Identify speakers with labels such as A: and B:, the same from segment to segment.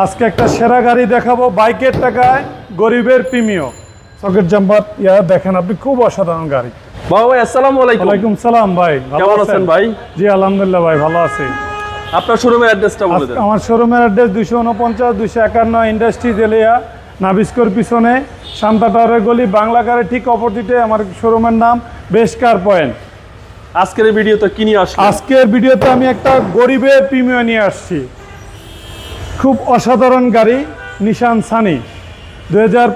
A: আজকে একটা সেরা গাড়ি দেখাবো বাইকের টাকায় গরিবের প্রিমিয়। সকেট জাম্পার ইয়া দেখেন আপনি খুব অসাধারণ গাড়ি।
B: বাবা ভাই আসসালামু আলাইকুম।
A: ওয়ালাইকুম সালাম ভাই।
B: কেমন আছেন ভাই?
A: জি আলহামদুলিল্লাহ ভাই ভালো আছি।
B: আপনার শোরুমের অ্যাড্রেসটা বলে দেন।
A: আমার শোরুমের অ্যাড্রেস দুশো উনপঞ্চাশ দুশো একান্ন ইন্ডাস্ট্রিজ এলিয়া নাবিস্কোর পিছনে শান্তা টাওয়ারের গলি বাংলা কারের ঠিক অপোজিটে আমার শোরুমের নাম বেশকার পয়েন্ট
B: আজকের ভিডিওতে কি নিয়ে আসলেন?
A: আজকের ভিডিওতে আমি একটা গরিবের প্রিমিয় নিয়ে আসছি। খুব অসাধারণ গাড়ি নিশান সানি দু হাজার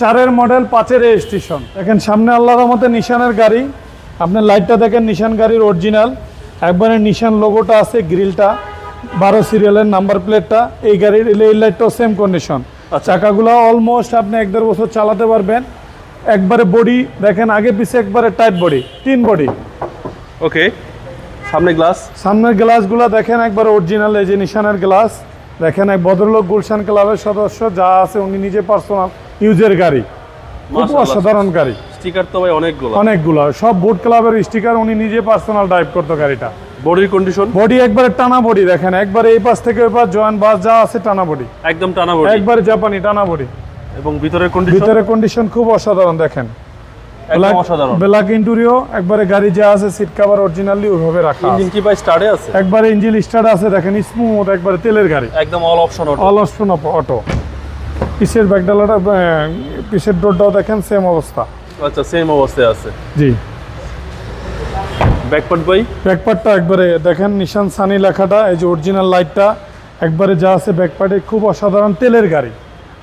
A: চারের মডেল পাঁচের রেজিস্ট্রেশন। দেখেন সামনে আল্লাহর রহমতে নিশানের গাড়ি। আপনার লাইটটা দেখেন নিশান গাড়ির অরিজিনাল একবারে নিশান লোগোটা আছে গ্রিলটা বারো সিরিয়ালের নাম্বার প্লেটটা এই গাড়ির এই লাইটটাও সেম কন্ডিশন। চাকাগুলো অলমোস্ট আপনি এক দেড় বছর চালাতে পারবেন। একবারে বডি দেখেন আগে পিছে একবারে টাইট বডি তিন বডি
B: ওকে সামনে গ্লাস
A: সামনের গ্লাসগুলো দেখেন একবার অরিজিনাল এই যে নিশানের গ্লাস দেখেন এক ভদ্রলোক গুলশান ক্লাবের সদস্য যা আছে উনি নিজে পার্সোনাল ইউজের গাড়ি খুব অসাধারণ গাড়ি।
B: স্টিকার তো ভাই অনেকগুলো।
A: অনেকগুলো। সব বুট ক্লাবের স্টিকার উনি নিজে পার্সোনাল ড্রাইভ করতো গাড়িটা।
B: বডির কন্ডিশন
A: বডি একবারে টানা বডি দেখেন। একবারে এই পাশ থেকে ওই পাশ জয়েন্ট বাস যা আছে টানা বডি
B: একদম টানা বডি
A: একবারে জাপানি টানা বডি
B: এবং ভিতরের কন্ডিশন
A: ভিতরে কন্ডিশন খুব অসাধারণ দেখেন। ব্ল্যাক ইন্টুরিও একবারে গাড়ি যা আছে সিট কাভার অরিজিনালি ওইভাবে রাখা
B: ইঞ্জিন কি ভাই স্টার্টে আছে?
A: একবারে ইঞ্জিন স্টার্ট আছে দেখেন স্মুথ একবারে তেলের গাড়ি।
B: একদম all option auto
A: all option auto পিসের ব্যাগডালাটা পিসের ডোরটাও দেখেন সেম অবস্থা।
B: আচ্ছা সেম অবস্থায় আছে।
A: জি।
B: ব্যাকপার্ট ভাই?
A: ব্যাকপার্টটা একবারে দেখেন নিশান সানি লেখাটা এই যে অরিজিনাল লাইটটা একবারে যা আছে ব্যাকপার্টে খুব অসাধারণ তেলের গাড়ি।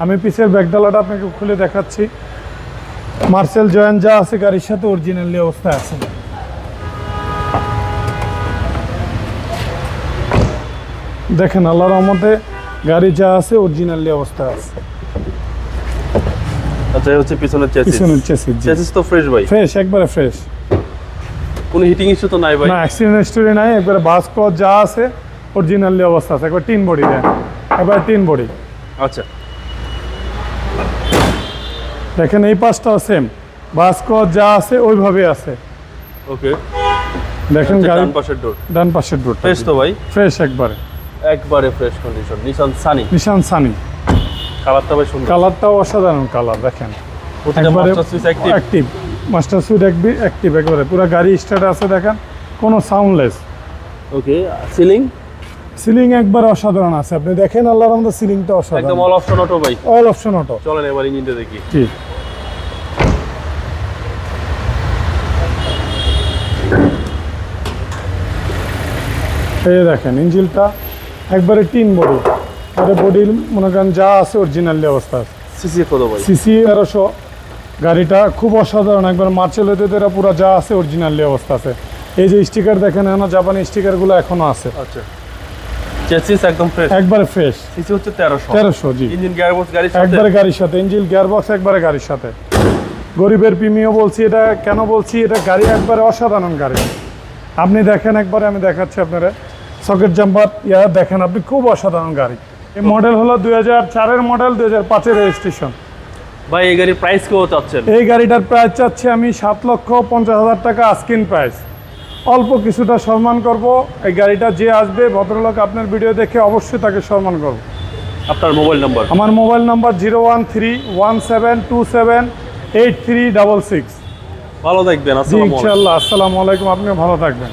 A: আমি পিসের ব্যাগডালাটা আপনাকে খুলে দেখাচ্ছি। মার্সেল জয়েন যা আছে গাড়ির সাথে অরিজিনালি অবস্থায় আছে। দেখেন আল্লাহ রহমতে গাড়ি যা আছে অরিজিনালি অবস্থা আছে।
B: আচ্ছা এই হচ্ছে পিছনের চেসিস
A: পিছনের চেসিস
B: চেসিস তো ফ্রেশ ভাই।
A: ফ্রেশ একবারে ফ্রেশ
B: কোনো হিটিং ইস্যু তো নাই ভাই।
A: না অ্যাক্সিডেন্ট স্টোরি নাই একবারে বাস ক্লথ যা আছে অরিজিনালি অবস্থা আছে। একবার টিন বডি দেন। একবার টিন বডি
B: আচ্ছা।
A: দেখেন এই পাশটাও সেম বাস ক্লথ যা আছে ওইভাবে আছে।
B: ওকে।
A: দেখেন গাড়ি
B: ডান পাশের ডোর
A: ডান পাশের ডোর
B: ফ্রেশ তো ভাই।
A: ফ্রেশ একবারে।
B: একবারে fresh condition Nissan Sunny
A: Nissan Sunny
B: কালারটা ভাই সুন্দর।
A: কালারটাও অসাধারণ কালার দেখেন। একবারে
B: অ্যাক্টিভ
A: মাস্টার সুইট অ্যাক্টিভ একবারে। পুরো গাড়ি স্টার্ট আছে দেখেন। কোনো সাউন্ডলেস
B: ওকে সিলিং
A: সিলিং একবার অসাধারণ আছে। আপনি দেখেন আল্লাহর রহমতে সিলিংটা অসাধারণ।
B: একদম অল অপশন অটো ভাই।
A: অল অপশন অটো
B: চলেন এবার ইঞ্জিনটা দেখি।
A: জি। এই দেখেন ইঞ্জিলটা একবারে টিন বডি। আর বডির মনে করেন যা আছে অরিজিনালি অবস্থা আছে।
B: সিসি কত ভাই?
A: সিসি তেরোশো। গাড়িটা খুব অসাধারণ একবার মার্চেল হইতে তেরা পুরো যা আছে অরিজিনালি অবস্থা আছে। এই যে স্টিকার দেখেন এখনও জাপানি স্টিকারগুলো এখনও আছে।
B: আচ্ছা। চেসিস একদম ফ্রেশ
A: একবারে ফ্রেশ
B: সিসি হচ্ছে তেরোশো।
A: তেরোশো জি।
B: ইঞ্জিন গিয়ারবক্স গাড়ির সাথে?
A: একবারে গাড়ির সাথে ইঞ্জিল গিয়ারবক্স একবারে গাড়ির সাথে। গরিবের প্রিমিও বলছি এটা কেন বলছি? এটা গাড়ি একবারে অসাধারণ গাড়ি। আপনি দেখেন একবারে আমি দেখাচ্ছি আপনারা। সকেট জাম্পার ইয়া দেখেন আপনি খুব অসাধারণ গাড়ি। এই মডেল হলো দুই হাজার চারের মডেল দুই হাজার পাঁচের রেজিস্ট্রেশন
B: ভাই এই গাড়ির প্রাইস কেউ চাচ্ছেন?
A: এই গাড়িটার প্রাইস চাচ্ছি আমি সাত লক্ষ পঞ্চাশ হাজার টাকা আস্কিন প্রাইস অল্প কিছুটা সম্মান করব। এই গাড়িটা যে আসবে ভদ্রলোক আপনার ভিডিও দেখে অবশ্যই তাকে সম্মান করব।
B: আপনার মোবাইল নাম্বার
A: আমার mobile number zero one three one seven two seven eight three double six.
B: ভালো
A: থাকবেন
B: আসসালামু আলাইকুম।
A: ইনশাল্লাহ আসসালামু আলাইকুম আপনিও ভালো থাকবেন।